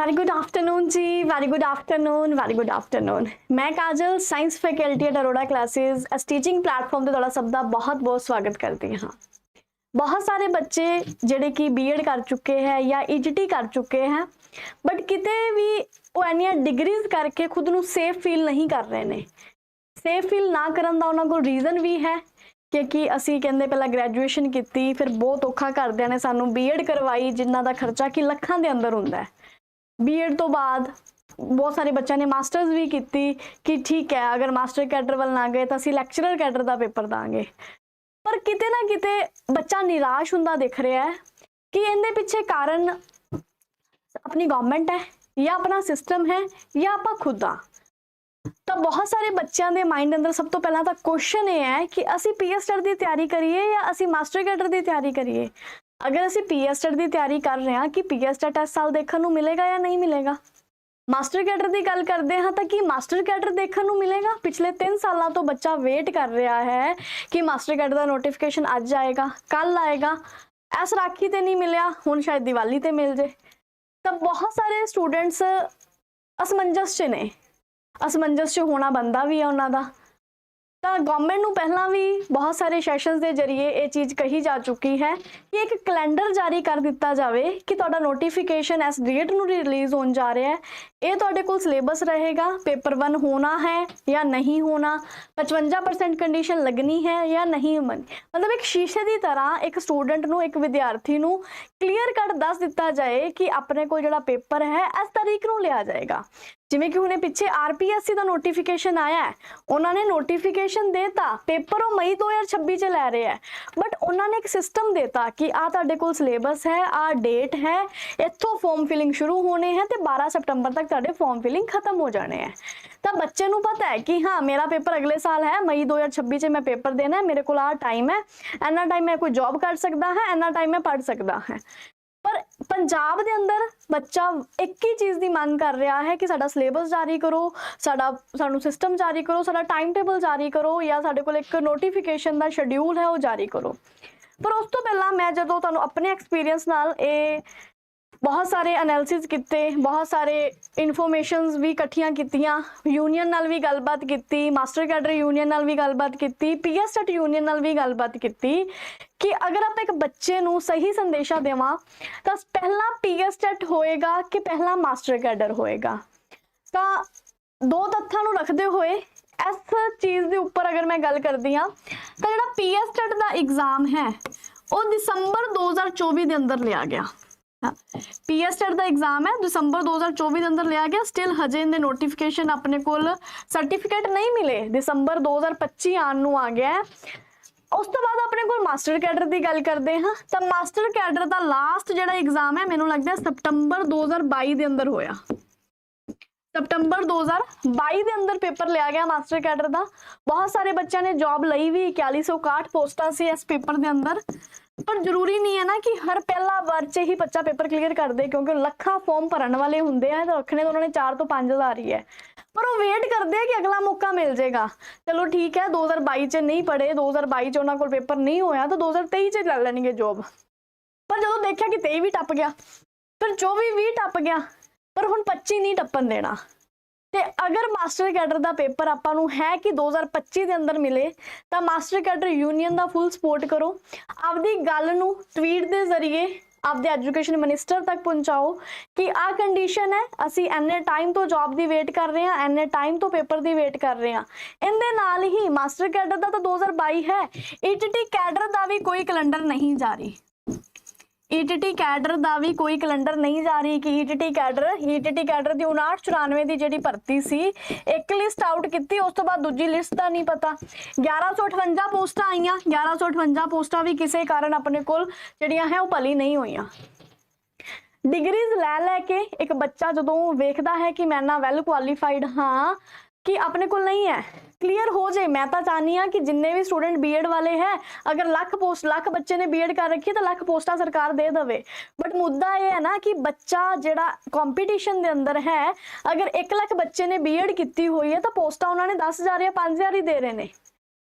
Very good afternoon ਜੀ very good afternoon very good afternoon ਮੈਂ Kajal science faculty at Arora classes as teaching platform ਤੇ ਤੁਹਾਡਾ ਸਭ ਦਾ ਬਹੁਤ-ਬਹੁਤ ਸਵਾਗਤ ਕਰਦੀ ਹਾਂ ਬਹੁਤ ਸਾਰੇ ਬੱਚੇ ਜਿਹੜੇ ਕਿ ਬੀਐਡ ਕਰ ਚੁੱਕੇ ਹੈ ਜਾਂ ਈਜੀਟੀ ਕਰ ਚੁੱਕੇ ਹੈ ਬਟ ਕਿਤੇ ਵੀ ਉਹ ਇੰਨੀਆਂ ਡਿਗਰੀਜ਼ ਕਰਕੇ ਖੁਦ ਨੂੰ ਸੇਫ ਫੀਲ ਨਹੀਂ ਕਰ ਰਹੇ ਨੇ ਸੇਫ ਫੀਲ ਨਾ ਕਰਨ ਦਾ ਉਹਨਾਂ ਕੋਲ ਰੀਜ਼ਨ ਵੀ ਹੈ ਕਿਉਂਕਿ ਅਸੀਂ ਕਹਿੰਦੇ ਪਹਿਲਾਂ ਗ੍ਰੈਜੂਏਸ਼ਨ ਕੀਤੀ ਫਿਰ ਬਹੁਤ ਔਖਾ ਕਰਦਿਆਂ ਨੇ ਸਾਨੂੰ ਬੀਐਡ ਕਰਵਾਈ ਜਿਨ੍ਹਾਂ ਦਾ ਖਰਚਾ ਕਿ ਲੱਖਾਂ ਦੇ ਅੰਦਰ ਹੁੰਦਾ ਹੈ ਬੀਐਡ ਤੋਂ ਬਾਅਦ ਬਹੁਤ ਸਾਰੇ ਬੱਚਿਆਂ ਨੇ ਮਾਸਟਰਸ ਵੀ ਕੀਤੀ ਕਿ ਠੀਕ ਹੈ, ਅਗਰ ਮਾਸਟਰ ਕੈਡਰ ਵੱਲ ਨਾ ਗਏ ਤਾਂ ਅਸੀਂ ਲੈਕਚਰਰ ਕੈਡਰ ਦਾ ਪੇਪਰ ਦਾਂਗੇ। ਪਰ ਕਿਤੇ ਨਾ ਕਿਤੇ ਬੱਚਾ ਨਿਰਾਸ਼ ਹੁੰਦਾ ਦਿਖ ਰਿਹਾ ਹੈ ਕਿ ਇਹਦੇ ਪਿੱਛੇ ਕਾਰਨ ਆਪਣੀ ਗਵਰਨਮੈਂਟ ਹੈ ਜਾਂ ਆਪਣਾ ਸਿਸਟਮ ਹੈ ਜਾਂ ਆਪਾਂ ਖੁਦ ਆ ਤਾਂ ਬਹੁਤ ਸਾਰੇ ਬੱਚਿਆਂ ਦੇ ਮਾਈਂਡ ਅੰਦਰ ਸਭ ਤੋਂ ਪਹਿਲਾਂ ਤਾਂ ਕੁਐਸਚਨ ਇਹ ਹੈ ਕਿ ਅਸੀਂ ਪੀਐਸਟਰ ਦੀ ਤਿਆਰੀ ਕਰੀਏ ਜਾਂ ਅਸੀਂ ਮਾਸਟਰ ਕੈਡਰ ਦੀ ਤਿਆਰੀ ਕਰੀਏ? ਅਗਰ ਅਸੀਂ ਪੀਐਸਟਰ ਦੀ ਤਿਆਰੀ ਕਰ ਰਹੇ ਹਾਂ ਕਿ ਪੀਐਸਟਰ ਟੈਸਟ ਸਾਲ ਦੇਖਣ ਨੂੰ ਮਿਲੇਗਾ ਜਾਂ ਨਹੀਂ ਮਿਲੇਗਾ? ਮਾਸਟਰ ਕੈਡਰ ਦੀ ਗੱਲ ਕਰਦੇ ਹਾਂ ਤਾਂ ਕੀ ਮਾਸਟਰ ਕੈਡਰ ਦੇਖਣ ਨੂੰ ਮਿਲੇਗਾ? ਪਿਛਲੇ 3 ਸਾਲਾਂ ਤੋਂ ਬੱਚਾ ਵੇਟ ਕਰ ਰਿਹਾ ਹੈ ਕਿ ਮਾਸਟਰ ਕੈਡਰ ਦਾ ਨੋਟੀਫਿਕੇਸ਼ਨ ਅੱਜ ਆਏਗਾ ਕੱਲ ਆਏਗਾ। ਐਸ ਰਾਖੀ ਤੇ ਨਹੀਂ ਮਿਲਿਆ, ਹੁਣ ਸ਼ਾਇਦ ਦੀਵਾਲੀ ਤੇ ਮਿਲ ਜੇ। ਤਾਂ ਬਹੁਤ ਸਾਰੇ ਸਟੂਡੈਂਟਸ ਅਸਮੰਜਸ 'ਚ ਨੇ। ਅਸਮੰਜਸ 'ਚ ਹੋਣਾ ਬੰਦਾ ਵੀ ਹੈ ਉਹਨਾਂ ਦਾ। ਤਾਂ ਗਵਰਨਮੈਂਟ ਨੂੰ ਪਹਿਲਾਂ ਵੀ ਬਹੁਤ ਸਾਰੇ ਸੈਸ਼ਨਸ ਦੇ ਜ਼ਰੀਏ ਇਹ ਚੀਜ਼ ਕਹੀ ਜਾ ਚੁੱਕੀ ਹੈ ਕਿ ਇੱਕ ਕੈਲੰਡਰ ਜਾਰੀ ਕਰ ਦਿੱਤਾ ਜਾਵੇ ਕਿ ਤੁਹਾਡਾ ਨੋਟੀਫਿਕੇਸ਼ਨ ਇਸ ਡੇਟ ਨੂੰ ਰਿਲੀਜ਼ ਹੋਣ ਜਾ ਰਿਹਾ ਹੈ। ਇਹ ਤੁਹਾਡੇ ਕੋਲ ਸਿਲੇਬਸ ਰਹੇਗਾ ਪੇਪਰ 1 ਹੋਣਾ ਹੈ ਜਾਂ ਨਹੀਂ ਹੋਣਾ 55% ਕੰਡੀਸ਼ਨ ਲੱਗਣੀ ਹੈ ਜਾਂ ਨਹੀਂ ਮਨ ਮਤਲਬ ਇੱਕ ਸ਼ੀਸ਼ੇ ਦੀ ਤਰ੍ਹਾਂ ਇੱਕ ਸਟੂਡੈਂਟ ਨੂੰ, ਇੱਕ ਵਿਦਿਆਰਥੀ ਨੂੰ ਕਲੀਅਰ ਕੱਟ ਦੱਸ ਦਿੱਤਾ ਜਾਏ ਕਿ ਆਪਣੇ ਕੋਲ ਜਿਹੜਾ ਪੇਪਰ ਹੈ, ਇਸ ਤਾਰੀਖ ਨੂੰ ਲਿਆ ਜਾਏਗਾ। ਜਿਵੇਂ ਕਿ ਹੁਣੇ ਪਿੱਛੇ ਆਰਪੀਐਸਸੀ ਦਾ ਨੋਟੀਫਿਕੇਸ਼ਨ ਆਇਆ ਹੈ। ਉਹਨਾਂ ਨੇ ਨੋਟੀਫਿਕੇਸ਼ਨ ਦੇਤਾ, ਪੇਪਰ ਉਹ ਮਈ 2026 ਚ ਲੈ ਰਹੇ ਹੈ। ਬਟ ਉਹਨਾਂ ਨੇ ਇੱਕ ਸਿਸਟਮ ਦੇਤਾ ਕਿ ਆ ਤੁਹਾਡੇ ਕੋਲ ਸਿਲੇਬਸ ਹੈ ਆ ਡੇਟ ਹੈ, ਇੱਥੋਂ ਫਾਰਮ ਫਿਲਿੰਗ ਸ਼ੁਰੂ ਹੋਣੇ ਹੈ ਤੇ 12 ਸਪਟੰਬਰ ਤੱਕ ਤੁਹਾਡੇ ਫਾਰਮ ਫਿਲਿੰਗ ਖਤਮ ਹੋ ਜਾਣੇ ਹੈ। ਤਾਂ ਬੱਚੇ ਨੂੰ ਪਤਾ ਹੈ ਕਿ ਹਾਂ, ਮੇਰਾ ਪੇਪਰ ਅਗਲੇ ਸਾਲ ਹੈ, ਮਈ 2026 ਚ ਮੈਂ ਪੇਪਰ ਦੇਣਾ ਹੈ, ਮੇਰੇ ਕੋਲ ਆ ਟਾਈਮ ਹੈ, ਇੰਨਾ ਟਾਈਮ ਮੈਂ ਕੋਈ ਜੌਬ ਕਰ ਸਕਦਾ ਹਾਂ, ਇੰਨਾ ਟਾਈਮ ਮੈਂ ਪੜ੍ਹ ਸਕਦਾ ਹਾਂ। ਪੰਜਾਬ ਦੇ ਅੰਦਰ ਬੱਚਾ ਇੱਕ ਹੀ ਚੀਜ਼ ਦੀ ਮੰਗ ਕਰ ਰਿਹਾ ਹੈ ਕਿ ਸਾਡਾ ਸਿਲੇਬਸ ਜਾਰੀ ਕਰੋ, ਸਾਡਾ, ਸਾਨੂੰ ਸਿਸਟਮ ਜਾਰੀ ਕਰੋ, ਸਾਡਾ ਟਾਈਮ ਟੇਬਲ ਜਾਰੀ ਕਰੋ ਜਾਂ ਸਾਡੇ ਕੋਲ ਇੱਕ ਨੋਟੀਫਿਕੇਸ਼ਨ ਦਾ ਸ਼ਡਿਊਲ ਹੈ ਉਹ ਜਾਰੀ ਕਰੋ। ਪਰ ਉਸ ਤੋਂ ਪਹਿਲਾਂ ਮੈਂ ਜਦੋਂ ਤੁਹਾਨੂੰ ਆਪਣੇ ਐਕਸਪੀਰੀਅੰਸ ਨਾਲ ਇਹ ਬਹੁਤ ਸਾਰੇ ਐਨਾਲਿਸਿਸ ਕੀਤੇ, ਬਹੁਤ ਸਾਰੇ ਇਨਫੋਰਮੇਸ਼ਨਸ ਵੀ ਇਕੱਠੀਆਂ ਕੀਤੀਆਂ ਯੂਨੀਅਨ ਨਾਲ ਵੀ ਗੱਲਬਾਤ ਕੀਤੀ ਮਾਸਟਰ ਕੈਡਰ ਯੂਨੀਅਨ ਨਾਲ ਵੀ ਗੱਲਬਾਤ ਕੀਤੀ ਪੀਐਸਟਟ ਯੂਨੀਅਨ ਨਾਲ ਵੀ ਗੱਲਬਾਤ ਕੀਤੀ ਕਿ ਅਗਰ ਆਪਾਂ ਇੱਕ ਬੱਚੇ ਨੂੰ ਸਹੀ ਸੰਦੇਸ਼ਾ ਦੇਵਾਂ, ਤਾਂ ਪਹਿਲਾ ਪੀਐਸਟਟ ਹੋਏਗਾ ਕਿ ਪਹਿਲਾ ਮਾਸਟਰ ਕੈਡਰ ਹੋਏਗਾ? ਤਾਂ ਦੋ ਤੱਥਾਂ ਨੂੰ ਰੱਖਦੇ ਹੋਏ ਇਸ ਚੀਜ਼ ਦੇ ਉੱਪਰ ਅਗਰ ਮੈਂ ਗੱਲ ਕਰਦੀ ਹਾਂ, ਤਾਂ ਜਿਹੜਾ ਪੀਐਸਟਟ ਦਾ ਐਗਜ਼ਾਮ ਹੈ, ਉਹ ਦਸੰਬਰ 2024 ਦੇ ਅੰਦਰ ਲਿਆ ਗਿਆ। ਪੀਐਸਟਰ ਦਾ ਐਗਜ਼ਾਮ ਹੈ, ਦਸੰਬਰ 2024 ਦੇ ਅੰਦਰ ਲਿਆ ਗਿਆ। ਸਟਿਲ ਹਜੇ ਇਹਦੇ ਨੋਟੀਫਿਕੇਸ਼ਨ ਆਪਣੇ ਕੋਲ ਸਰਟੀਫਿਕੇਟ ਨਹੀਂ ਮਿਲੇ। ਦਸੰਬਰ 2025 ਆਉਣ ਨੂੰ ਆ ਗਿਆ ਹੈ। ਉਸ ਤੋਂ ਬਾਅਦ ਆਪਣੇ ਕੋਲ ਮਾਸਟਰ ਕੈਡਰ ਦੀ ਗੱਲ ਕਰਦੇ ਹਾਂ। ਤਾਂ ਮਾਸਟਰ ਕੈਡਰ ਦਾ ਲਾਸਟ ਜਿਹੜਾ ਐਗਜ਼ਾਮ ਹੈ, ਮੈਨੂੰ ਲੱਗਦਾ ਹੈ 2022 ਦੇ ਅੰਦਰ ਹੋਇਆ। ਸਤੰਬਰ 2022 ਦੇ ਅੰਦਰ ਪੇਪਰ ਲਿਆ ਗਿਆ ਮਾਸਟਰ ਕੈਡਰ ਦਾ। ਬਹੁਤ ਸਾਰੇ ਬੱਚਿਆਂ ਨੇ ਜੌਬ ਲਈ ਵੀ 4161 ਪੋਸਟਾਂ ਸੀ ਇਸ ਪੇਪਰ ਦੇ ਅੰਦਰ। ਪਰ ਜ਼ਰੂਰੀ ਨਹੀਂ ਹੈ ਨਾ ਕਿ ਹਰ ਪਹਿਲਾ ਵਾਰ 'ਚ ਹੀ ਬੱਚਾ ਪੇਪਰ ਕਲੀਅਰ ਕਰ ਦੇ, ਕਿਉਂਕਿ ਲੱਖਾਂ ਫਾਰਮ ਭਰਨ ਵਾਲੇ ਹੁੰਦੇ ਆ ਤਾਂ ਰੱਖਣੇ ਤਾਂ ਉਹਨਾਂ ਨੇ 4 ਤੋਂ 5000 ਹੀ ਹੈ। ਪਰ ਉਹ ਵੇਟ ਕਰਦੇ ਆ ਕਿ ਅਗਲਾ ਮੌਕਾ ਮਿਲ ਜਾਏਗਾ। ਚਲੋ ਠੀਕ ਹੈ 2022 'ਚ ਨਹੀਂ ਪੜੇ 2022 'ਚ ਉਹਨਾਂ ਕੋਲ ਪੇਪਰ ਨਹੀਂ ਹੋਇਆ, ਤਾਂ 2023 'ਚ ਲੈ ਲੈਣਗੇ ਜੋਬ ਪਰ ਜਦੋਂ ਦੇਖਿਆ ਕਿ 23 ਵੀ ਟੱਪ ਗਿਆ, ਫਿਰ 24 ਵੀ ਟੱਪ ਗਿਆ, ਪਰ ਹੁਣ 25 ਨਹੀਂ ਟੱਪਣ ਦੇਣਾ। ਤੇ ਅਗਰ ਮਾਸਟਰ ਕੈਡਰ ਦਾ ਪੇਪਰ ਆਪਾਂ ਨੂੰ ਹੈ ਕਿ 2025 ਦੇ ਅੰਦਰ ਮਿਲੇ, ਤਾਂ ਮਾਸਟਰ ਕੈਡਰ ਯੂਨੀਅਨ ਦਾ ਫੁੱਲ ਸਪੋਰਟ ਕਰੋ। ਆਪਦੀ ਗੱਲ ਨੂੰ ਟਵੀਟ ਦੇ ਜ਼ਰੀਏ ਆਪਦੇ ਐਜੂਕੇਸ਼ਨ ਮਿਨਿਸਟਰ ਤੱਕ ਪਹੁੰਚਾਓ ਕਿ ਆ ਕੰਡੀਸ਼ਨ ਹੈ, ਅਸੀਂ ਐਨੇ ਟਾਈਮ ਤੋਂ ਜੌਬ ਦੀ ਵੇਟ ਕਰ ਰਹੇ ਹਾਂ ਐਨੇ ਟਾਈਮ ਤੋਂ ਪੇਪਰ ਦੀ ਵੇਟ ਕਰ ਰਹੇ ਹਾਂ। ਇਹਦੇ ਨਾਲ ਹੀ ਮਾਸਟਰ ਕੈਡਰ ਦਾ ਤਾਂ 2022 ਹੈ ਈਟੀਟੀ ਕੈਡਰ ਦਾ ਵੀ ਕੋਈ ਕੈਲੰਡਰ ਨਹੀਂ ਜਾਰੀ ਈਟੀਟੀ ਕੈਡਰ ਦਾ ਵੀ ਕੋਈ ਕੈਲੰਡਰ ਨਹੀਂ ਜਾ ਰਹੀ ਕਿ ਈਟੀਟੀ ਕੈਡਰ ਈਟੀਟੀ ਕੈਡਰ ਦੀ 5994 ਦੀ ਜਿਹੜੀ ਭਰਤੀ ਸੀ, ਇੱਕ ਲਿਸਟ ਆਊਟ ਕੀਤੀ, ਉਸ ਤੋਂ ਬਾਅਦ ਦੂਜੀ ਲਿਸਟ ਦਾ ਨਹੀਂ ਪਤਾ। 1158 ਪੋਸਟਾਂ ਆਈਆਂ 1158 ਪੋਸਟਾਂ ਵੀ ਕਿਸੇ ਕਾਰਨ ਆਪਣੇ ਕੋਲ ਜਿਹੜੀਆਂ ਹੈ, ਉਹ ਭਲੀ ਨਹੀਂ ਹੋਈਆਂ। ਡਿਗਰੀਜ਼ ਲੈ ਲੈ ਕੇ ਇੱਕ ਬੱਚਾ ਜਦੋਂ ਵੇਖਦਾ ਹੈ ਕਿ ਮੈਂ ਨਾ ਵੈਲ ਕੁਆਲੀਫਾਈਡ ਹਾਂ ਕਿ ਆਪਣੇ ਕੋਲ ਨਹੀਂ ਹੈ। ਕਲੀਅਰ ਹੋ ਜੇ। ਮੈਂ ਤਾਂ ਚਾਹਨੀ ਆ ਕਿ ਜਿੰਨੇ ਵੀ ਸਟੂਡੈਂਟ ਬੀਐਡ ਵਾਲੇ ਹੈ, ਅਗਰ ਲੱਖ ਪੋਸਟ, ਲੱਖ ਬੱਚੇ ਨੇ ਬੀਐਡ ਕਰ ਰੱਖੀ ਹੈ, ਤਾਂ ਲੱਖ ਪੋਸਟਾਂ ਸਰਕਾਰ ਦੇ ਦੇਵੇ। ਬਟ ਮੁੱਦਾ ਇਹ ਹੈ ਨਾ ਕਿ ਬੱਚਾ ਜਿਹੜਾ ਕੰਪੀਟੀਸ਼ਨ ਦੇ ਅੰਦਰ ਹੈ, ਅਗਰ 1 ਲੱਖ ਬੱਚੇ ਨੇ ਬੀਐਡ ਕੀਤੀ ਹੋਈ ਹੈ, ਤਾਂ ਪੋਸਟਾਂ ਉਹਨਾਂ ਨੇ 10000 ਜਾਂ 5000 ਹੀ ਦੇ ਰਹੇ ਨੇ।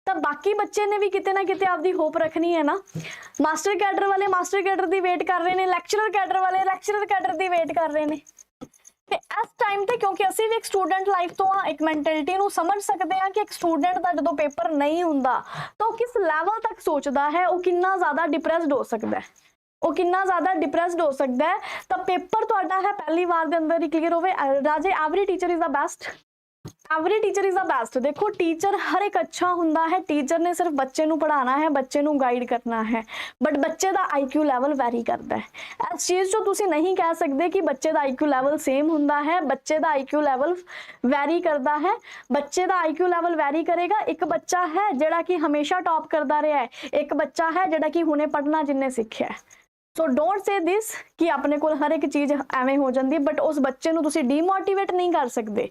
ਤਾਂ ਬਾਕੀ ਬੱਚੇ ਨੇ ਵੀ ਕਿਤੇ ਨਾ ਕਿਤੇ ਆਪਦੀ ਹੋਪ ਰੱਖਣੀ ਹੈ ਨਾ। ਮਾਸਟਰ ਕੈਡਰ ਵਾਲੇ ਮਾਸਟਰ ਕੈਡਰ ਦੀ ਵੇਟ ਕਰ ਰਹੇ ਨੇ ਲੈਕਚਰਰ ਕੈਡਰ ਵਾਲੇ ਲੈਕਚਰਰ ਕੈਡਰ ਦੀ ਵੇਟ ਕਰ ਰਹੇ ਨੇ। ਤੇ ਇਸ ਟਾਈਮ ਤੇ ਕਿਉਂਕਿ ਅਸੀਂ ਵੀ ਇੱਕ ਸਟੂਡੈਂਟ ਲਾਈਫ ਤੋਂ ਆ ਇੱਕ ਮੈਂਟੈਲਿਟੀ ਨੂੰ ਸਮਝ ਸਕਦੇ ਆ ਕਿ ਇੱਕ ਸਟੂਡੈਂਟ ਦਾ ਜਦੋਂ ਪੇਪਰ ਨਹੀਂ ਹੁੰਦਾ, ਤਾਂ ਉਹ ਕਿਸ ਲੈਵਲ ਤੱਕ ਸੋਚਦਾ ਹੈ, ਉਹ ਕਿੰਨਾ ਜ਼ਿਆਦਾ ਡਿਪਰੈਸਡ ਹੋ ਸਕਦਾ ਹੈ। ਉਹ ਕਿੰਨਾ ਜ਼ਿਆਦਾ ਡਿਪਰੈਸਡ ਹੋ ਸਕਦਾ ਹੈ। ਤਾਂ ਪੇਪਰ ਤੁਹਾਡਾ ਹੈ, ਪਹਿਲੀ ਵਾਰ ਦੇ ਅੰਦਰ ਹੀ ਕਲੀਅਰ ਹੋਵੇ। ਰਾਜੇ every teacher is the best every teacher is the best ਦੇਖੋ ਟੀਚਰ ਹਰ ਇੱਕ ਅੱਛਾ ਹੁੰਦਾ ਹੈ। ਟੀਚਰ ਨੇ ਸਿਰਫ ਬੱਚੇ ਨੂੰ ਪੜ੍ਹਾਉਣਾ ਹੈ, ਬੱਚੇ ਨੂੰ ਗਾਈਡ ਕਰਨਾ ਹੈ। ਬਟ ਬੱਚੇ ਦਾ ਆਈਕਿਊ ਲੈਵਲ ਵੈਰੀ ਕਰਦਾ ਹੈ। ਇਸ ਚੀਜ਼ 'ਚੋਂ ਤੁਸੀਂ ਨਹੀਂ ਕਹਿ ਸਕਦੇ ਕਿ ਬੱਚੇ ਦਾ ਆਈਕਿਊ ਲੈਵਲ ਸੇਮ ਹੁੰਦਾ ਹੈ। ਬੱਚੇ ਦਾ ਆਈਕਿਊ ਲੈਵਲ ਵੈਰੀ ਕਰਦਾ ਹੈ। ਬੱਚੇ ਦਾ ਆਈਕਿਊ ਲੈਵਲ ਵੈਰੀ ਕਰੇਗਾ। ਇੱਕ ਬੱਚਾ ਹੈ ਜਿਹੜਾ ਕਿ ਹਮੇਸ਼ਾ ਟੌਪ ਕਰਦਾ ਰਿਹਾ ਹੈ। ਇੱਕ ਬੱਚਾ ਹੈ ਜਿਹੜਾ ਕਿ ਹੁਣੇ ਪੜ੍ਹਨਾ ਜਿੰਨੇ ਸਿੱਖਿਆ ਸੋ ਡੋਂਟ ਸੇ ਦਿਸ ਕਿ ਆਪਣੇ ਕੋਲ ਹਰ ਇੱਕ ਚੀਜ਼ ਐਵੇਂ ਹੋ ਜਾਂਦੀ ਬਟ ਉਸ ਬੱਚੇ ਨੂੰ ਤੁਸੀਂ ਡੀਮੋਟੀਵੇਟ ਨਹੀਂ ਕਰ ਸਕਦੇ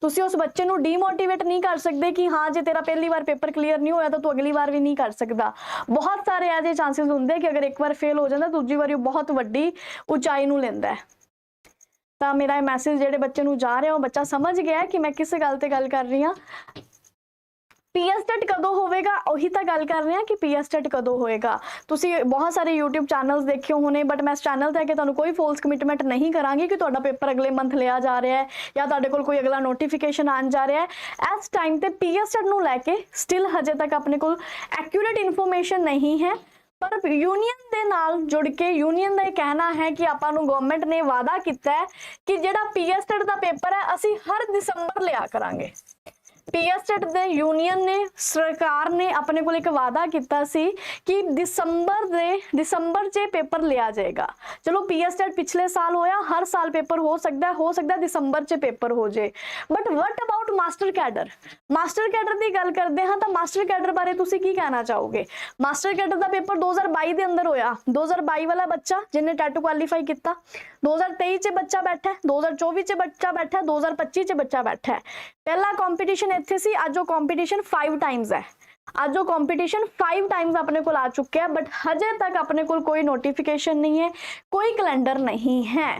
ਤੁਸੀਂ ਉਸ ਬੱਚੇ ਨੂੰ ਡੀਮੋਟੀਵੇਟ ਨਹੀਂ ਕਰ ਸਕਦੇ ਕਿ ਹਾਂ ਜੇ ਤੇਰਾ ਪਹਿਲੀ ਵਾਰ ਪੇਪਰ ਕਲੀਅਰ ਨਹੀਂ ਹੋਇਆ ਤਾਂ ਤੂੰ ਅਗਲੀ ਵਾਰ ਵੀ ਨਹੀਂ ਕਰ ਸਕਦਾ ਬਹੁਤ ਸਾਰੇ ਐਜੇ ਚਾਂਸਸ ਹੁੰਦੇ ਕਿ ਅਗਰ ਇੱਕ ਵਾਰ ਫੇਲ ਹੋ ਜਾਂਦਾ ਦੂਜੀ ਵਾਰੀ ਉਹ ਬਹੁਤ ਵੱਡੀ ਉਚਾਈ ਨੂੰ ਲੈਂਦਾ ਹੈ ਤਾਂ ਮੇਰਾ ਇਹ ਮੈਸੇਜ ਜਿਹੜੇ ਬੱਚੇ ਨੂੰ ਜਾ ਰਿਹਾ ਉਹ ਬੱਚਾ ਸਮਝ ਗਿਆ ਕਿ ਮੈਂ ਕਿਸ ਗੱਲ ਤੇ ਗੱਲ ਕਰ ਰਹੀ ਹਾਂ ਪੀਐਸਟੈਟ ਕਦੋਂ ਹੋਵੇਗਾ? ਉਹੀ ਤਾਂ ਗੱਲ ਕਰ ਰਹੇ ਹਾਂ ਕਿ ਪੀਐਸਟੈਟ ਕਦੋਂ ਹੋਏਗਾ। ਤੁਸੀਂ ਬਹੁਤ ਸਾਰੇ YouTube ਚੈਨਲਸ ਦੇਖੇ ਹੋਣੇ ਬਟ ਮੈਂ ਇਸ ਚੈਨਲ ਤੇ ਆ ਕੇ ਤੁਹਾਨੂੰ ਕੋਈ ਫੋਲਸ ਕਮਿਟਮੈਂਟ ਨਹੀਂ ਕਰਾਂਗੀ ਕਿ ਤੁਹਾਡਾ ਪੇਪਰ ਅਗਲੇ ਮੰਥ ਲਿਆ ਜਾ ਰਿਹਾ ਹੈ ਜਾਂ ਤੁਹਾਡੇ ਕੋਲ ਕੋਈ ਅਗਲਾ ਨੋਟੀਫਿਕੇਸ਼ਨ ਆਉਣ ਜਾ ਰਿਹਾ ਹੈ। ਇਸ ਟਾਈਮ ਤੇ ਪੀਐਸਟੈਟ ਨੂੰ ਲੈ ਕੇ ਸਟਿਲ ਹਜੇ ਤੱਕ ਆਪਣੇ ਕੋਲ ਐਕਿਊਰੇਟ ਇਨਫੋਰਮੇਸ਼ਨ ਨਹੀਂ ਹੈ। ਪਰ ਯੂਨੀਅਨ ਦੇ ਨਾਲ ਜੁੜ ਕੇ ਯੂਨੀਅਨ ਦਾ ਇਹ ਕਹਿਣਾ ਹੈ ਕਿ ਆਪਾਂ ਨੂੰ ਗਵਰਨਮੈਂਟ ਨੇ ਵਾਅਦਾ ਕੀਤਾ ਹੈ ਕਿ ਜਿਹੜਾ ਪੀਐਸਟੈਟ ਦਾ ਪੇਪਰ ਹੈ, ਅਸੀਂ ਹਰ ਦਸੰਬਰ ਲਿਆ ਕਰਾਂਗੇ। ਪੀਐਸਟੈਟ ਦੇ ਯੂਨੀਅਨ ਨੇ, ਸਰਕਾਰ ਨੇ ਆਪਣੇ ਕੋਲ ਇੱਕ ਵਾਅਦਾ ਕੀਤਾ ਸੀ ਕਿ ਦਸੰਬਰ ਦੇ, ਦਸੰਬਰ 'ਚ ਪੇਪਰ ਲਿਆ ਜਾਏਗਾ। ਚਲੋ ਪੀਐਸਟੈਟ ਪਿਛਲੇ ਸਾਲ ਹੋਇਆ, ਹਰ ਸਾਲ ਪੇਪਰ ਹੋ ਸਕਦਾ ਹੋ ਸਕਦਾ ਦਸੰਬਰ 'ਚ ਪੇਪਰ ਹੋ ਜੇ but what about master cadre master cadre ਦੀ ਗੱਲ ਕਰਦੇ ਹਾਂ ਤਾਂ ਮਾਸਟਰ ਕੈਡਰ ਬਾਰੇ ਤੁਸੀਂ ਕੀ ਕਹਿਣਾ ਚਾਹੋਗੇ? ਮਾਸਟਰ ਕੈਡਰ ਦਾ ਪੇਪਰ 2022 ਦੇ ਅੰਦਰ ਹੋਇਆ। 2022 ਵਾਲਾ ਬੱਚਾ ਜਿਹਨੇ ਟੈਟੂ ਕੁਆਲੀਫਾਈ ਕੀਤਾ। 2023 ਚ ਬੱਚਾ ਬੈਠਾ ਹੈ 2024 ਚ ਬੱਚਾ ਬੈਠਾ ਹੈ 2025 ਚ ਬੱਚਾ ਬੈਠਾ। ਪਹਿਲਾ ਕੰਪੀਟੀਸ਼ਨ ਇੱਥੇ ਸੀ, ਅੱਜ ਉਹ ਕੰਪੀਟੀਸ਼ਨ 5 ਟਾਈਮਸ ਹੈ। ਅੱਜ ਉਹ ਕੰਪੀਟੀਸ਼ਨ 5 ਟਾਈਮਸ ਆਪਣੇ ਕੋਲ ਆ ਚੁੱਕਿਆ ਬਟ ਹਜੇ ਤੱਕ ਆਪਣੇ ਕੋਲ ਕੋਈ ਨੋਟੀਫਿਕੇਸ਼ਨ ਨਹੀਂ ਹੈ, ਕੋਈ ਕੈਲੰਡਰ ਨਹੀਂ ਹੈ।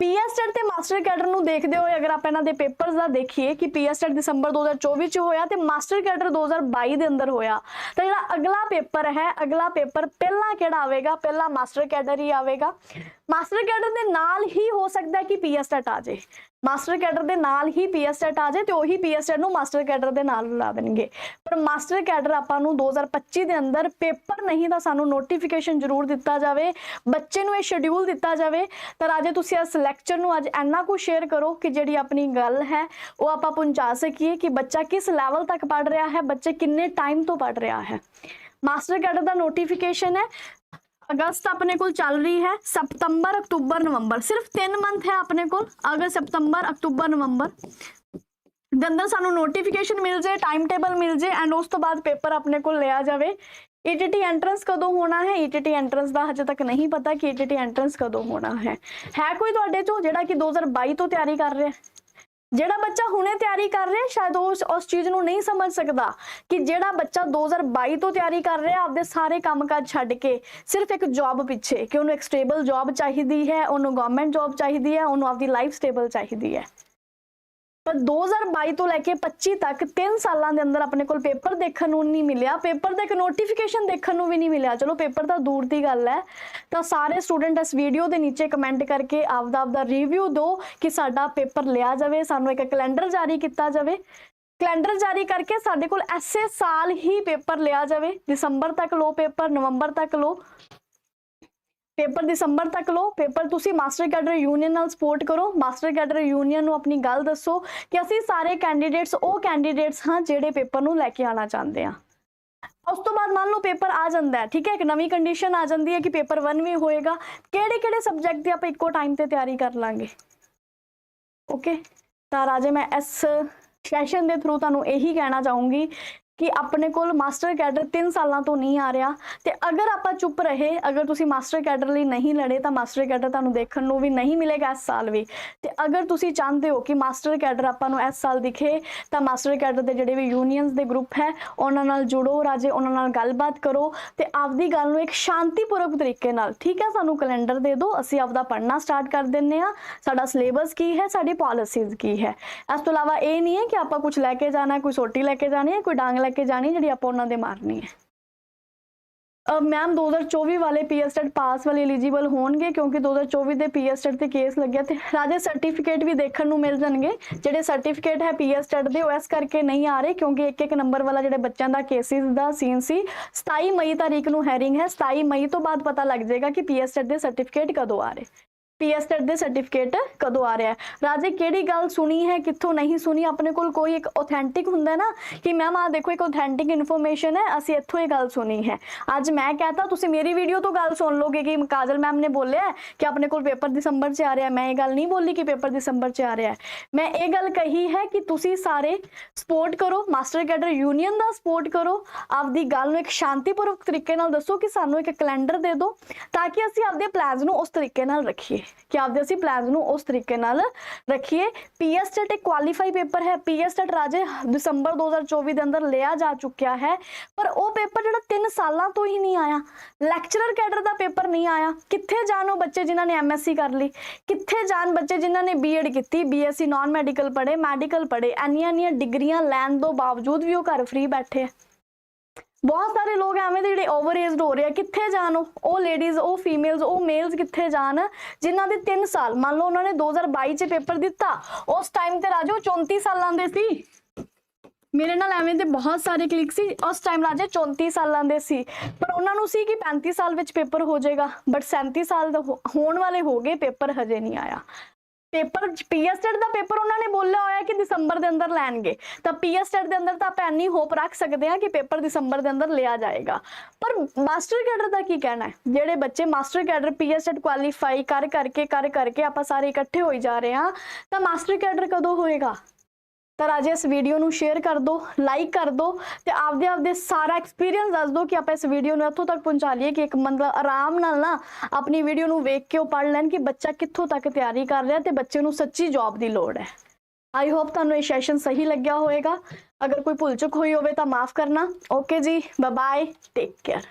ਪੀਐਸਟੈਟ ਤੇ ਮਾਸਟਰ ਕੈਡਰ ਨੂੰ ਦੇਖਦੇ ਹੋਏ ਅਗਰ ਆਪਾਂ ਇਹਨਾਂ ਦੇ ਪੇਪਰਸ ਦਾ ਦੇਖੀਏ ਕਿ ਪੀਐਸਟੈਟ ਦਸੰਬਰ 2024 ਚ ਹੋਇਆ ਤੇ ਮਾਸਟਰ ਕੈਡਰ 2022 ਦੇ ਅੰਦਰ ਹੋਇਆ, ਤਾਂ ਜਿਹੜਾ ਅਗਲਾ ਪੇਪਰ ਹੈ, ਅਗਲਾ ਪੇਪਰ ਪਹਿਲਾਂ ਕਿਹੜਾ ਆਵੇਗਾ? ਪਹਿਲਾਂ ਮਾਸਟਰ ਕੈਡਰ ਹੀ ਆਵੇਗਾ। ਮਾਸਟਰ ਕੈਡਰ ਦੇ ਨਾਲ ਹੀ ਹੋ ਸਕਦਾ ਹੈ ਕਿ ਪੀਐਸਟੈਟ ਆ ਜਾਏ। ਮਾਸਟਰ ਕੈਡਰ ਦੇ ਨਾਲ ਹੀ ਪੀਐਸਟੈਟ ਆ ਜਾਏ ਤੇ ਉਹੀ ਪੀਐਸਟੈਟ ਨੂੰ ਮਾਸਟਰ ਕੈਡਰ ਦੇ ਨਾਲ ਲਾ ਦੇਣਗੇ। ਪਰ ਮਾਸਟਰ ਕੈਡਰ ਆਪਾਂ ਨੂੰ 2025 ਦੇ ਅੰਦਰ ਪੇਪਰ ਨਹੀਂ ਤਾਂ ਸਾਨੂੰ ਨੋਟੀਫਿਕੇਸ਼ਨ ਜ਼ਰੂਰ ਦਿੱਤਾ ਜਾਵੇ, ਬੱਚੇ ਨੂੰ ਇਹ ਸ਼ਡਿਊਲ ਦਿੱਤਾ ਜਾਵੇ। ਤਾਂ ਰਾਜੇ ਤੁਸੀਂ ਇਸ ਲੈਕਚਰ ਨੂੰ ਅੱਜ ਇੰਨਾ ਕੁ ਸ਼ੇਅਰ ਕਰੋ ਕਿ ਜਿਹੜੀ ਆਪਣੀ ਗੱਲ ਹੈ, ਉਹ ਆਪਾਂ ਪਹੁੰਚਾ ਸਕੀਏ ਕਿ ਬੱਚਾ ਕਿਸ ਲੈਵਲ ਤੱਕ ਪੜ ਰਿਹਾ ਹੈ, ਬੱਚੇ ਕਿੰਨੇ ਟਾਈਮ ਤੋਂ ਪੜ ਰਿਹਾ ਹੈ। ਮਾਸਟਰ ਕੈਡਰ ਦਾ ਨੋਟੀਫਿਕੇਸ਼ਨ ਹੈ ਅਗਸਤ ਆਪਣੇ ਕੋਲ ਚੱਲ ਰਹੀ ਹੈ ਸਤੰਬਰ ਅਕਤੂਬਰ ਨਵੰਬਰ ਸਿਰਫ 3 ਮੰਥ ਹੈ ਆਪਣੇ ਕੋਲ ਅਗਸਤ ਸਤੰਬਰ ਅਕਤੂਬਰ ਨਵੰਬਰ ਦੇ ਅੰਦਰ ਸਾਨੂੰ ਨੋਟੀਫਿਕੇਸ਼ਨ ਮਿਲ ਜੇ ਟਾਈਮ ਟੇਬਲ ਮਿਲ ਜੇ ਐਂਡ ਉਸ ਤੋਂ ਬਾਅਦ ਪੇਪਰ ਆਪਣੇ ਕੋਲ ਲਿਆ ਜਾਵੇ ETT ਐਂਟਰੈਂਸ ਕਦੋਂ ਹੋਣਾ ਹੈ ETT ਐਂਟਰੈਂਸ ਦਾ ਹਜੇ ਤੱਕ ਨਹੀਂ ਪਤਾ ਕਿ ETT ਐਂਟਰੈਂਸ ਕਦੋਂ ਹੋਣਾ ਹੈ ਹੈ ਕੋਈ ਤੁਹਾਡੇ ਚੋਂ ਜਿਹੜਾ ਕਿ 2022 ਤੋਂ ਤਿਆਰੀ ਕਰ ਰਿਹਾ ਹੈ ਜਿਹੜਾ ਬੱਚਾ ਹੁਣੇ ਤਿਆਰੀ ਕਰ ਰਿਹਾ, ਸ਼ਾਇਦ ਉਹ ਉਸ ਚੀਜ਼ ਨੂੰ ਨਹੀਂ ਸਮਝ ਸਕਦਾ ਕਿ ਜਿਹੜਾ ਬੱਚਾ 2022 ਤੋਂ ਤਿਆਰੀ ਕਰ ਰਿਹਾ, ਆਪਦੇ ਸਾਰੇ ਕੰਮਕਾਜ ਛੱਡ ਕੇ, ਸਿਰਫ ਇੱਕ ਜੌਬ ਪਿੱਛੇ, ਕਿ ਉਹਨੂੰ ਇੱਕ ਸਟੇਬਲ ਜੌਬ ਚਾਹੀਦੀ ਹੈ, ਉਹਨੂੰ ਗਵਰਨਮੈਂਟ ਜੌਬ ਚਾਹੀਦੀ ਹੈ, ਉਹਨੂੰ ਆਪਦੀ ਲਾਈਫ ਸਟੇਬਲ ਚਾਹੀਦੀ ਹੈ। ਪਰ 2022 ਤੋਂ ਲੈ ਕੇ 25 ਤੱਕ 3 ਸਾਲਾਂ ਦੇ ਅੰਦਰ ਆਪਣੇ ਕੋਲ ਪੇਪਰ ਦੇਖਣ ਨੂੰ ਨਹੀਂ ਮਿਲਿਆ। ਪੇਪਰ ਦਾ ਇੱਕ ਨੋਟੀਫਿਕੇਸ਼ਨ ਦੇਖਣ ਨੂੰ ਵੀ ਨਹੀਂ ਮਿਲਿਆ। ਚਲੋ ਪੇਪਰ ਤਾਂ ਦੂਰ ਦੀ ਗੱਲ ਹੈ। ਤਾਂ ਸਾਰੇ ਸਟੂਡੈਂਟ ਇਸ ਵੀਡੀਓ ਦੇ ਨੀਚੇ ਕਮੈਂਟ ਕਰਕੇ ਆਪਦਾ ਆਪਦਾ ਰਿਵਿਊ ਦਿਓ ਕਿ ਸਾਡਾ ਪੇਪਰ ਲਿਆ ਜਾਵੇ, ਸਾਨੂੰ ਇੱਕ ਕੈਲੰਡਰ ਜਾਰੀ ਕੀਤਾ ਜਾਵੇ। ਕੈਲੰਡਰ ਜਾਰੀ ਕਰਕੇ ਸਾਡੇ ਕੋਲ ਐਸੇ ਸਾਲ ਹੀ ਪੇਪਰ ਲਿਆ ਜਾਵੇ। ਦਸੰਬਰ ਤੱਕ ਲੋ ਪੇਪਰ, ਨਵੰਬਰ ਤੱਕ ਲੋ ਪੇਪਰ ਦਸੰਬਰ ਤੱਕ ਲਓ, ਪੇਪਰ ਤੁਸੀਂ ਮਾਸਟਰ ਕੈਡਰ ਯੂਨੀਅਨ ਨਾਲ ਸਪੋਰਟ ਕਰੋ, ਮਾਸਟਰ ਕੈਡਰ ਯੂਨੀਅਨ ਨੂੰ ਆਪਣੀ ਗੱਲ ਦੱਸੋ ਕਿ ਅਸੀਂ ਸਾਰੇ ਕੈਂਡੀਡੇਟਸ ਉਹ ਕੈਂਡੀਡੇਟਸ ਹਾਂ ਜਿਹੜੇ ਪੇਪਰ ਨੂੰ ਲੈ ਕੇ ਆਣਾ ਚਾਹੁੰਦੇ ਆ ਉਸ ਤੋਂ ਬਾਅਦ ਮੰਨ ਲਓ ਪੇਪਰ ਆ ਜਾਂਦਾ ਹੈ, ਠੀਕ ਹੈ, ਇੱਕ ਨਵੀਂ ਕੰਡੀਸ਼ਨ ਆ ਜਾਂਦੀ ਹੈ ਕਿ ਪੇਪਰ 1 ਵੀ ਹੋਏਗਾ ਕਿਹੜੇ ਕਿਹੜੇ ਸਬਜੈਕਟ ਦੀ ਆਪਾਂ ਇੱਕੋ ਟਾਈਮ ਤੇ ਤਿਆਰੀ ਕਰ ਲਾਂਗੇ? ਓਕੇ ਤਾਂ ਰਾਜੇ ਮੈਂ ਇਸ ਸੈਸ਼ਨ ਦੇ ਥਰੂ ਤੁਹਾਨੂੰ ਇਹੀ ਕਹਿਣਾ ਚਾਹੂੰਗੀ ਕਿ ਆਪਣੇ ਕੋਲ ਮਾਸਟਰ ਕੈਡਰ 3 ਸਾਲਾਂ ਤੋਂ ਨਹੀਂ ਆ ਰਿਹਾ ਤੇ ਅਗਰ ਆਪਾਂ ਚੁੱਪ ਰਹੇ, ਅਗਰ ਤੁਸੀਂ ਮਾਸਟਰ ਕੈਡਰ ਲਈ ਨਹੀਂ ਲੜੇ ਤਾਂ ਮਾਸਟਰ ਕੈਡਰ ਤੁਹਾਨੂੰ ਦੇਖਣ ਨੂੰ ਵੀ ਨਹੀਂ ਮਿਲੇਗਾ ਇਸ ਸਾਲ ਵੀ। ਤੇ ਅਗਰ ਤੁਸੀਂ ਚਾਹੁੰਦੇ ਹੋ ਕਿ ਮਾਸਟਰ ਕੈਡਰ ਆਪਾਂ ਨੂੰ ਇਸ ਸਾਲ ਦਿਖੇ, ਤਾਂ ਮਾਸਟਰ ਕੈਡਰ ਦੇ ਜਿਹੜੇ ਵੀ ਯੂਨੀਅਨਸ ਦੇ ਗਰੁੱਪ ਹੈ, ਉਹਨਾਂ ਨਾਲ ਜੁੜੋ, ਰਾਜੇ, ਉਹਨਾਂ ਨਾਲ ਗੱਲਬਾਤ ਕਰੋ ਤੇ ਆਪਦੀ ਗੱਲ ਨੂੰ ਇੱਕ ਸ਼ਾਂਤੀਪੂਰਵਕ ਤਰੀਕੇ ਨਾਲ, ਠੀਕ ਹੈ? ਸਾਨੂੰ ਕੈਲੰਡਰ ਦੇ ਦਿਓ, ਅਸੀਂ ਆਪਦਾ ਪੜ੍ਹਨਾ ਸਟਾਰਟ ਕਰ ਦਿੰਨੇ ਆ ਸਾਡਾ ਸਿਲੇਬਸ ਕੀ ਹੈ? ਸਾਡੀ ਪਾਲਿਸੀਜ਼ ਕੀ ਹੈ? ਇਸ ਤੋਂ ਇਲਾਵਾ ਇਹ ਨਹੀਂ ਹੈ ਕਿ ਆਪਾਂ ਕੁਝ ਲੈ ਕੇ ਜਾਣਾ ਹੈ ਕੋਈ ਸੋਟੀ ਲੈ ਕੇ ਜਾਣੀ ਹੈ, ਕੋਈ ਡਾਂਗ ਲੈ ਕੇ ਜਾਣੀ ਜਿਹੜੀ ਆਪਾਂ ਉਹਨਾਂ ਦੇ ਮਾਰਨੀ ਹੈ। ਮੈਮ 2024 ਵਾਲੇ ਪੀਐਸਟੈਟ ਪਾਸ ਵਾਲੇ ਐਲੀਜੀਬਲ ਹੋਣਗੇ ਕਿਉਂਕਿ 2024 ਦੇ ਪੀਐਸਟੈਟ ਤੇ ਕੇਸ ਲੱਗਿਆ ਤੇ ਰਾਜੇ ਸਰਟੀਫਿਕੇਟ ਵੀ ਦੇਖਣ ਨੂੰ ਮਿਲ ਜਾਣਗੇ। ਜਿਹੜੇ ਸਰਟੀਫਿਕੇਟ ਹੈ ਪੀਐਸਟੈਟ ਦੇ, ਉਹ ਇਸ ਕਰਕੇ ਨਹੀਂ ਆ ਰਹੇ ਕਿਉਂਕਿ ਇੱਕ ਇੱਕ ਨੰਬਰ ਵਾਲਾ ਜਿਹੜੇ ਬੱਚਿਆਂ ਦਾ ਕੇਸਿਸ ਦਾ ਸੀਨ ਸੀ 27 ਮਈ ਤਾਰੀਖ ਨੂੰ ਹੈਰਿੰਗ ਹੈ। 27 ਮਈ ਤੋਂ ਬਾਅਦ ਪਤਾ ਲੱਗ ਜਾਏਗਾ ਕਿ ਪੀਐਸਟੈਟ ਦੇ ਸਰਟੀਫਿਕੇਟ ਕਦੋਂ ਆ ਰਹੇ। ਪੀਐਸਟੈਟ ਦੇ ਸਰਟੀਫਿਕੇਟ ਕਦੋਂ ਆ ਰਿਹਾ ਰਾਜੇ, ਕਿਹੜੀ ਗੱਲ ਸੁਣੀ ਹੈ, ਕਿੱਥੋਂ ਨਹੀਂ ਸੁਣੀ? ਆਪਣੇ ਕੋਲ ਕੋਈ ਇੱਕ ਆਥੈਂਟਿਕ ਹੁੰਦਾ ਨਾ ਕਿ ਮੈਮ ਆ ਦੇਖੋ, ਇੱਕ ਆਥੈਂਟਿਕ ਇਨਫੋਰਮੇਸ਼ਨ ਹੈ, ਅਸੀਂ ਇੱਥੋਂ ਇਹ ਗੱਲ ਸੁਣੀ ਹੈ। ਅੱਜ ਮੈਂ ਕਹਤਾ, ਤੁਸੀਂ ਮੇਰੀ ਵੀਡੀਓ ਤੋਂ ਗੱਲ ਸੁਣ ਲੋਗੇ ਕਿ ਕਾਜਲ ਮੈਮ ਨੇ ਬੋਲਿਆ ਕਿ ਆਪਣੇ ਕੋਲ ਪੇਪਰ ਦਸੰਬਰ 'ਚ ਆ ਰਿਹਾ ਮੈਂ ਇਹ ਗੱਲ ਨਹੀਂ ਬੋਲੀ ਕਿ ਪੇਪਰ ਦਸੰਬਰ 'ਚ ਆ ਰਿਹਾ ਮੈਂ ਇਹ ਗੱਲ ਕਹੀ ਹੈ ਕਿ ਤੁਸੀਂ ਸਾਰੇ ਸਪੋਰਟ ਕਰੋ ਮਾਸਟਰ ਕੈਡਰ ਯੂਨੀਅਨ ਦਾ ਸਪੋਰਟ ਕਰੋ। ਆਪਦੀ ਗੱਲ ਨੂੰ ਇੱਕ ਸ਼ਾਂਤੀਪੂਰਵਕ ਤਰੀਕੇ ਨਾਲ ਦੱਸੋ ਕਿ ਸਾਨੂੰ ਇੱਕ ਕੈਲੰਡਰ ਦੇ ਦਿਓ, ਤਾਂ ਕਿ ਅਸੀਂ ਆਪਦੇ ਪਲਾਨਸ ਨੂੰ ਉਸ ਤਰੀਕੇ ਨਾਲ ਰੱਖੀਏ। ਕਿ ਆਪਦੇ ਅਸੀਂ ਪਲਾਨਸ ਨੂੰ ਉਸ ਤਰੀਕੇ ਨਾਲ ਰੱਖੀਏ। ਪੀਐਸਟੈਟ ਇੱਕ ਕੁਆਲੀਫਾਈ ਪੇਪਰ ਹੈ। ਪੀਐਸਟੈਟ ਰਾਜੇ ਦਸੰਬਰ 2024 ਦੇ ਅੰਦਰ ਲਿਆ ਜਾ ਚੁੱਕਿਆ ਹੈ। ਪਰ ਉਹ ਪੇਪਰ ਜਿਹੜਾ 3 ਸਾਲਾਂ ਤੋਂ ਹੀ ਨਹੀਂ ਆਇਆ। ਲੈਕਚਰਰ ਕੈਡਰ ਦਾ ਪੇਪਰ ਨਹੀਂ ਆਇਆ। ਕਿੱਥੇ ਜਾਣ ਉਹ ਬੱਚੇ ਜਿਨ੍ਹਾਂ ਨੇ ਐਮਐਸਸੀ ਕਰ ਲਈ? ਕਿੱਥੇ ਜਾਣ ਬੱਚੇ ਜਿਨ੍ਹਾਂ ਨੇ ਬੀਐਡ ਕੀਤੀ? ਬੀਐਸਸੀ ਨਾਨ ਮੈਡੀਕਲ ਪੜ੍ਹੇ ਮੈਡੀਕਲ ਪੜ੍ਹੇ। ਇੰਨੀਆਂ ਇੰਨੀਆਂ ਡਿਗਰੀਆਂ ਲੈਣ ਤੋਂ ਬਾਵਜੂਦ ਵੀ ਉਹ ਘਰ ਫ੍ਰੀ ਬੈਠੇ ਆ। ਬਹੁਤ ਸਾਰੇ ਲੋਕ ਐਵੇਂ ਦੇ ਜਿਹੜੇ ਓਵਰ ਏਜਡ ਹੋ ਰਹੇ ਆ, ਕਿੱਥੇ ਜਾਣ ਉਹ? ਲੇਡੀਜ਼ ਉਹ ਫੀਮੇਲਸ ਉਹ ਮੇਲਸ ਕਿੱਥੇ ਜਾਣ? ਜਿਨ੍ਹਾਂ ਦੇ 3 ਸਾਲ, ਮੰਨ ਲਓ ਉਹਨਾਂ ਨੇ 2022 ਚ ਪੇਪਰ ਦਿੱਤਾ, ਉਸ ਟਾਈਮ ਤੇ ਰਾਜੋ 34 ਸਾਲਾਂ ਦੇ ਸੀ। ਮੇਰੇ ਨਾਲ ਐਵੇਂ ਦੇ ਬਹੁਤ ਸਾਰੇ ਕਲਿੱਕ ਸੀ, ਉਸ ਟਾਈਮ ਰਾਜੇ 34 ਸਾਲਾਂ ਦੇ ਸੀ। ਪਰ ਉਹਨਾਂ ਨੂੰ ਸੀ ਕਿ 35 ਸਾਲ ਵਿੱਚ ਪੇਪਰ ਹੋ ਜਾਏਗਾ ਬਟ 37 ਸਾਲ ਹੋਣ ਵਾਲੇ ਹੋ ਗਏ ਪੇਪਰ ਹਜੇ ਨਹੀਂ ਆਇਆ। ਪੇਪਰ ਪੀਐਸਟੈਟ ਦਾ ਪੇਪਰ ਉਹਨਾਂ ਨੇ ਬੋਲਿਆ ਹੋਇਆ ਕਿ ਦਸੰਬਰ ਦੇ ਅੰਦਰ ਲੈਣਗੇ। ਤਾਂ ਪੀਐਸਟੈਟ ਦੇ ਅੰਦਰ ਤਾਂ ਆਪਾਂ ਇੰਨੀ ਹੋਪ ਰੱਖ ਸਕਦੇ ਹਾਂ ਕਿ ਪੇਪਰ ਦਸੰਬਰ ਦੇ ਅੰਦਰ ਲਿਆ ਜਾਏਗਾ। ਪਰ ਮਾਸਟਰ ਕੈਡਰ ਦਾ ਕੀ ਕਹਿਣਾ ਹੈ? ਜਿਹੜੇ ਬੱਚੇ ਮਾਸਟਰ ਕੈਡਰ ਪੀਐਸਟੈਟ ਕੁਆਲੀਫਾਈ ਕਰ ਕਰਕੇ ਕਰ ਕਰਕੇ ਆਪਾਂ ਸਾਰੇ ਇਕੱਠੇ ਹੋਈ ਜਾ ਰਹੇ ਹਾਂ, ਤਾਂ ਮਾਸਟਰ ਕੈਡਰ ਕਦੋਂ ਹੋਏਗਾ? ਤਾਂ ਰਾਜੇ, ਇਸ ਵੀਡੀਓ ਨੂੰ ਸ਼ੇਅਰ ਕਰ ਦਿਓ ਲਾਈਕ ਕਰ ਦਿਓ ਤੇ ਆਪਦੇ ਆਪਦੇ ਸਾਰਾ ਐਕਸਪੀਰੀਅੰਸ ਦੱਸ ਦਿਓ ਕਿ ਆਪਾਂ ਇਸ ਵੀਡੀਓ ਨੂੰ ਇੱਥੋਂ ਤੱਕ ਪਹੁੰਚਾ ਲਈਏ ਕਿ ਇੱਕ ਮਤਲਬ ਆਰਾਮ ਨਾਲ ਨਾ ਆਪਣੀ ਵੀਡੀਓ ਨੂੰ ਵੇਖ ਕੇ ਉਹ ਪੜ੍ਹ ਲੈਣ ਕਿ ਬੱਚਾ ਕਿੱਥੋਂ ਤੱਕ ਤਿਆਰੀ ਕਰ ਰਿਹਾ ਤੇ ਬੱਚੇ ਨੂੰ ਸੱਚੀ ਜੌਬ ਦੀ ਲੋੜ ਹੈ। ਆਈ ਹੋਪ ਤੁਹਾਨੂੰ ਇਹ ਸੈਸ਼ਨ ਸਹੀ ਲੱਗਿਆ ਹੋਵੇਗਾ। ਅਗਰ ਕੋਈ ਭੁੱਲ ਚੁੱਕ ਹੋਈ ਹੋਵੇ ਤਾਂ ਮਾਫ ਕਰਨਾ। ਓਕੇ ਜੀ ਬਾਏ ਬਾਏ ਟੇਕ ਕੇਅਰ